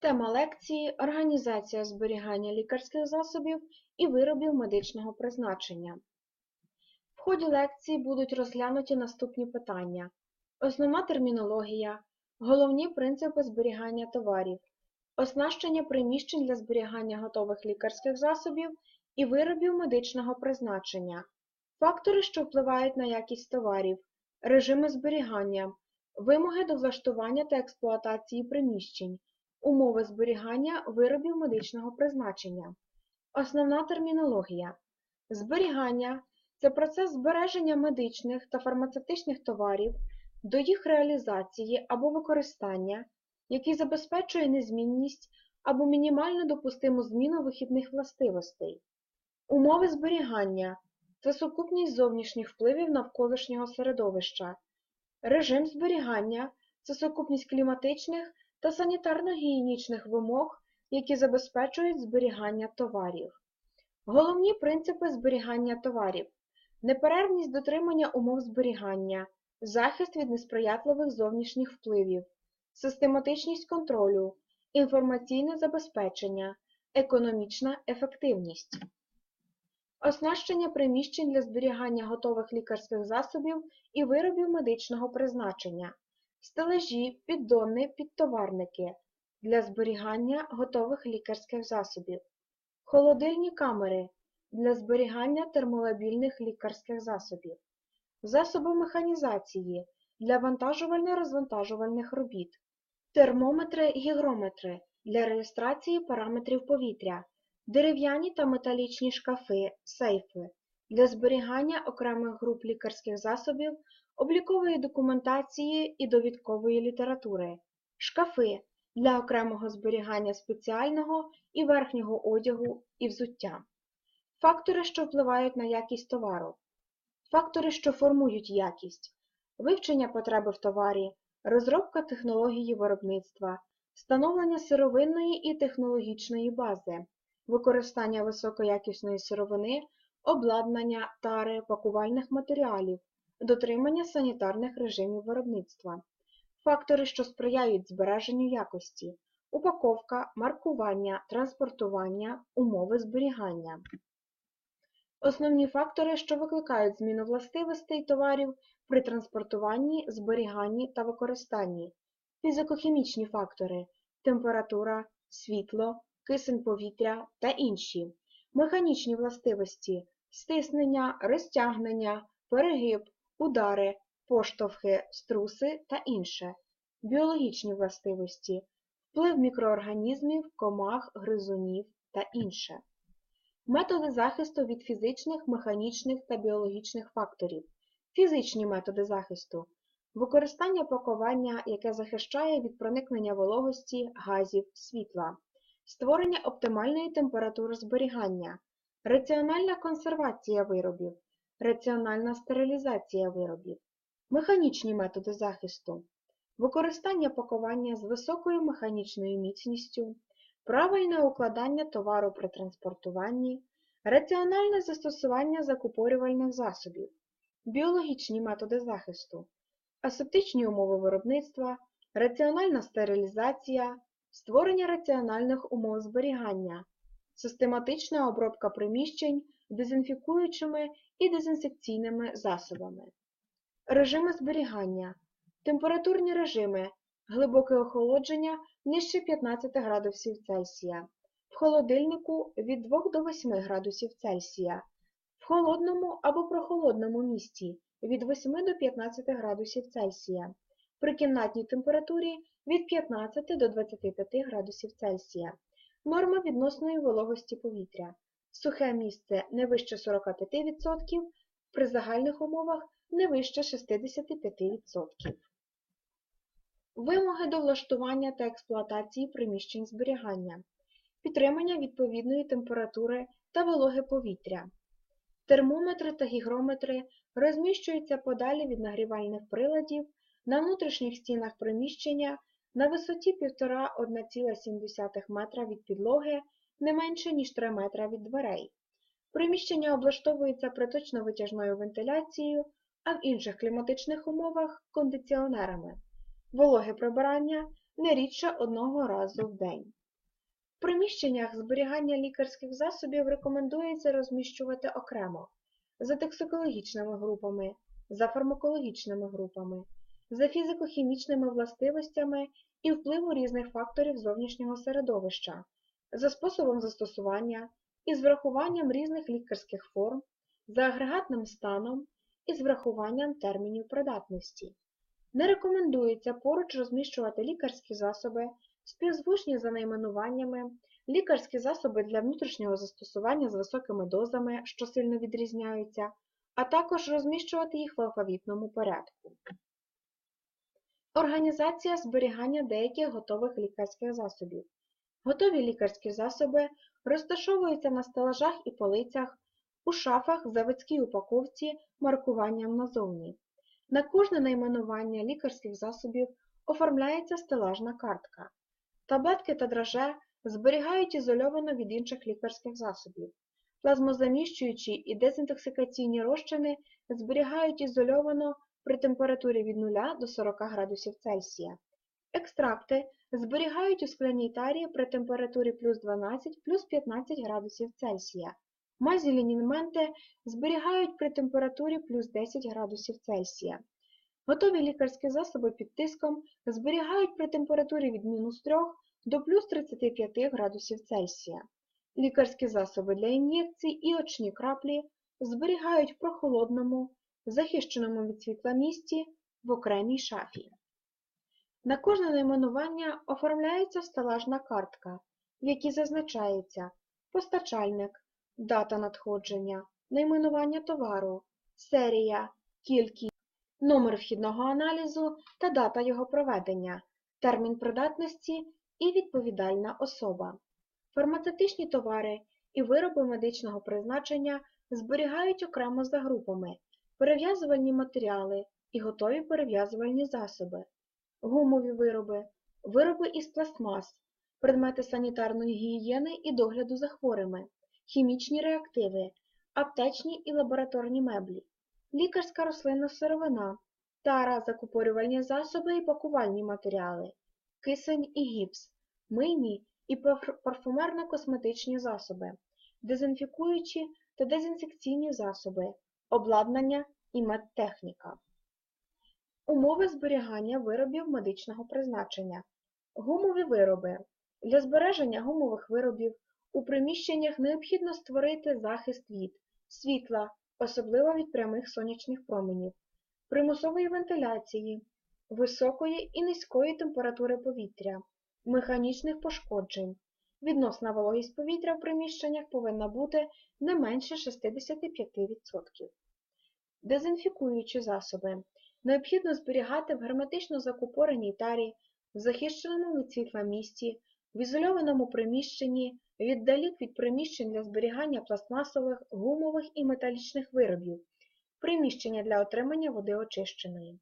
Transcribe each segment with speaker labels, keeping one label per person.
Speaker 1: Тема лекції Організація зберігання лікарських засобів і виробів медичного призначення. В ході лекції будуть розглянуті наступні питання: основна термінологія, головні принципи зберігання товарів, оснащення приміщень для зберігання готових лікарських засобів і виробів медичного призначення, фактори, що впливають на якість товарів, режими зберігання, вимоги до влаштування та експлуатації приміщень, умови зберігання виробів медичного призначення. Основна термінологія. Зберігання це процес збереження медичних та фармацевтичних товарів до їх реалізації або використання, який забезпечує незмінність або мінімально допустиму зміну вихідних властивостей. Умови зберігання це сукупність зовнішніх впливів навколишнього середовища. Режим зберігання це сукупність кліматичних та санітарно-гігієнічних вимог, які забезпечують зберігання товарів. Головні принципи зберігання товарів неперервність дотримання умов зберігання, захист від несприятливих зовнішніх впливів, систематичність контролю, інформаційне забезпечення, економічна ефективність. Оснащення приміщень для зберігання готових лікарських засобів і виробів медичного призначення, стележі, піддони, підтоварники для зберігання готових лікарських засобів, холодильні камери для зберігання термолабільних лікарських засобів, засоби механізації для вантажувально-розвантажувальних робіт, термометри, гігрометри для реєстрації параметрів повітря, дерев'яні та металічні шкафи, сейфи для зберігання окремих груп лікарських засобів, облікової документації і довідкової літератури, шкафи для окремого зберігання спеціального і верхнього одягу і взуття, фактори, що впливають на якість товару, фактори, що формують якість, вивчення потреби в товарі, розробка технології виробництва, встановлення сировинної і технологічної бази, використання високоякісної сировини, обладнання, тари, пакувальних матеріалів, дотримання санітарних режимів виробництва, фактори, що сприяють збереженню якості, упаковка, маркування, транспортування, умови зберігання. Основні фактори, що викликають зміну властивостей товарів при транспортуванні, зберіганні та використанні, фізико-хімічні фактори, температура, світло, кисень повітря та інші, механічні властивості, стиснення, розтягнення, перегиб, удари, поштовхи, струси та інше, біологічні властивості, вплив мікроорганізмів, комах, гризунів та інше. Методи захисту від фізичних, механічних та біологічних факторів, фізичні методи захисту, використання пакування, яке захищає від проникнення вологості, газів, світла, створення оптимальної температури зберігання, раціональна консервація виробів, раціональна стерилізація виробів, механічні методи захисту, використання пакування з високою механічною міцністю, правильне укладання товару при транспортуванні, раціональне застосування закупорювальних засобів, біологічні методи захисту, асептичні умови виробництва, раціональна стерилізація, створення раціональних умов зберігання, систематична обробка приміщень дезінфікуючими і дезінсекційними засобами, режими зберігання, температурні режими, глибоке охолодження нижче 15 градусів Цельсія, в холодильнику від 2 до 8 градусів Цельсія, в холодному або прохолодному місті від 8 до 15 градусів Цельсія, при кімнатній температурі від 15 до 25 градусів Цельсія, норма відносної вологості повітря, сухе місце не вище 45%, при загальних умовах не вище 65%. Вимоги до влаштування та експлуатації приміщень зберігання, підтримання відповідної температури та вологи повітря. Термометри та гігрометри розміщуються подалі від нагрівальних приладів на внутрішніх стінах приміщення на висоті 1,5-1,7 метра від підлоги не менше, ніж 3 метра від дверей. Приміщення облаштовується приточно-витяжною вентиляцією, а в інших кліматичних умовах кондиціонерами. Вологе прибирання не рідше одного разу в день. В приміщеннях зберігання лікарських засобів рекомендується розміщувати окремо за токсикологічними групами, за фармакологічними групами, за фізико-хімічними властивостями і впливу різних факторів зовнішнього середовища, за способом застосування і з врахуванням різних лікарських форм, за агрегатним станом і з врахуванням термінів придатності. Не рекомендується поруч розміщувати лікарські засоби, співзвучні за найменуваннями, лікарські засоби для внутрішнього застосування з високими дозами, що сильно відрізняються, а також розміщувати їх в алфавітному порядку. Організація зберігання деяких готових лікарських засобів. Готові лікарські засоби розташовуються на стелажах і полицях, у шафах заводській упаковці маркуванням назовні. На кожне найменування лікарських засобів оформляється стелажна картка. Таблетки та драже зберігають ізольовано від інших лікарських засобів. Плазмозаміщуючі і дезінтоксикаційні розчини зберігають ізольовано при температурі від 0 до 40 градусів Цельсія. Екстракти зберігають у скляній тарі при температурі плюс 12 плюс 15 градусів Цельсія. Мазі лінінменти зберігають при температурі плюс 10 градусів Цельсія. Готові лікарські засоби під тиском зберігають при температурі від мінус 3 до плюс 35 градусів Цельсія. Лікарські засоби для ін'єкцій і очні краплі зберігають в прохолодному, захищеному від світла місці в окремій шафі. На кожне найменування оформляється стелажна картка, в якій зазначається постачальник, дата надходження, найменування товару, серія, кількість, номер вхідного аналізу та дата його проведення, термін придатності і відповідальна особа. Фармацевтичні товари і вироби медичного призначення зберігають окремо за групами, перев'язувальні матеріали і готові перев'язувальні засоби, гумові вироби, вироби із пластмас, предмети санітарної гігієни і догляду за хворими, хімічні реактиви, аптечні і лабораторні меблі, лікарська рослинна сировина, тара, закупорювальні засоби і пакувальні матеріали, кисень і гіпс, мийні і парфумерно-косметичні засоби, дезінфікуючі та дезінфекційні засоби, обладнання і медтехніка. Умови зберігання виробів медичного призначення. Гумові вироби. Для збереження гумових виробів у приміщеннях необхідно створити захист від світла, особливо від прямих сонячних променів, примусової вентиляції, високої і низької температури повітря, механічних пошкоджень. Відносна вологість повітря в приміщеннях повинна бути не менше 65%. Дезінфікуючі засоби. Необхідно зберігати в герметично закупореній тарі, в захищеному від світла місці, в ізольованому приміщенні, віддалік від приміщень для зберігання пластмасових, гумових і металічних виробів, приміщення для отримання води очищеної.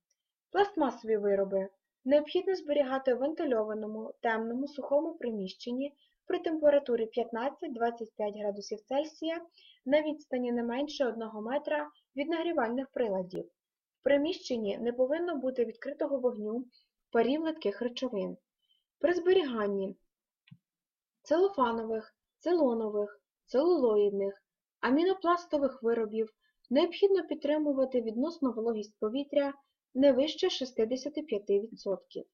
Speaker 1: Пластмасові вироби. Необхідно зберігати в вентильованому, темному, сухому приміщенні при температурі 15-25 градусів Цельсія на відстані не менше 1 метра від нагрівальних приладів. Приміщенні не повинно бути відкритого вогню, парів липких речовин. При зберіганні целофанових, целонових, целулоїдних, амінопластових виробів необхідно підтримувати відносну вологість повітря не вище 65%.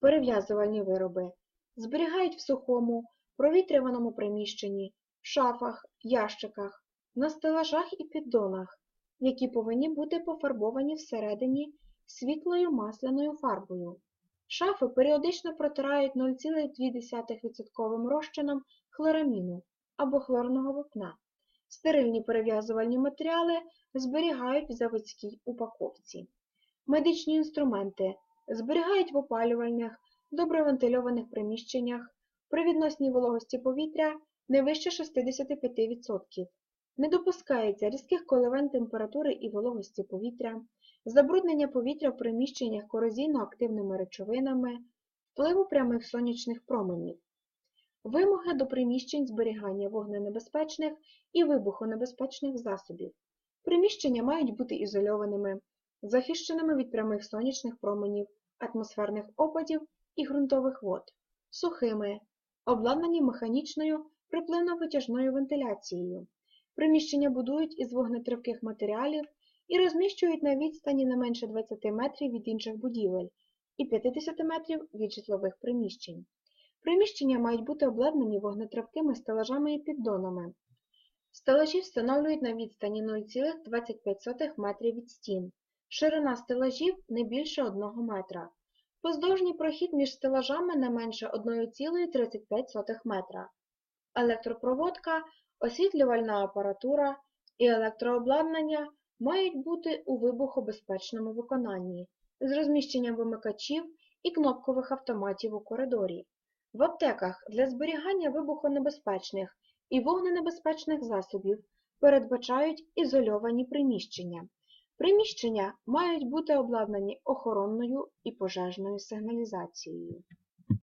Speaker 1: Перев'язувальні вироби зберігають в сухому, провітрюваному приміщенні, в шафах, ящиках, на стелажах і піддонах, які повинні бути пофарбовані всередині світлою масляною фарбою. Шафи періодично протирають 0,2% розчином хлораміну або хлорного вапна. Стерильні перев'язувальні матеріали зберігають в заводській упаковці. Медичні інструменти зберігають в опалювальних, добре вентильованих приміщеннях при відносній вологості повітря не вище 65%. Не допускається різких коливань температури і вологості повітря, забруднення повітря в приміщеннях корозійно-активними речовинами, впливу прямих сонячних променів. Вимоги до приміщень зберігання вогненебезпечних і вибухонебезпечних засобів. Приміщення мають бути ізольованими, захищеними від прямих сонячних променів, атмосферних опадів і ґрунтових вод, сухими, обладнані механічною припливно-витяжною вентиляцією. Приміщення будують із вогнетривких матеріалів і розміщують на відстані не менше 20 метрів від інших будівель і 50 метрів від житлових приміщень. Приміщення мають бути обладнані вогнетривкими стелажами і піддонами. Стелажі встановлюють на відстані 0,25 метрів від стін. Ширина стелажів не більше 1 метра. Поздовжній прохід між стелажами не менше 1,35 метра. Електропроводка, освітлювальна апаратура і електрообладнання мають бути у вибухобезпечному виконанні з розміщенням вимикачів і кнопкових автоматів у коридорі. В аптеках для зберігання вибухонебезпечних і вогненебезпечних засобів передбачають ізольовані приміщення. Приміщення мають бути обладнані охоронною і пожежною сигналізацією.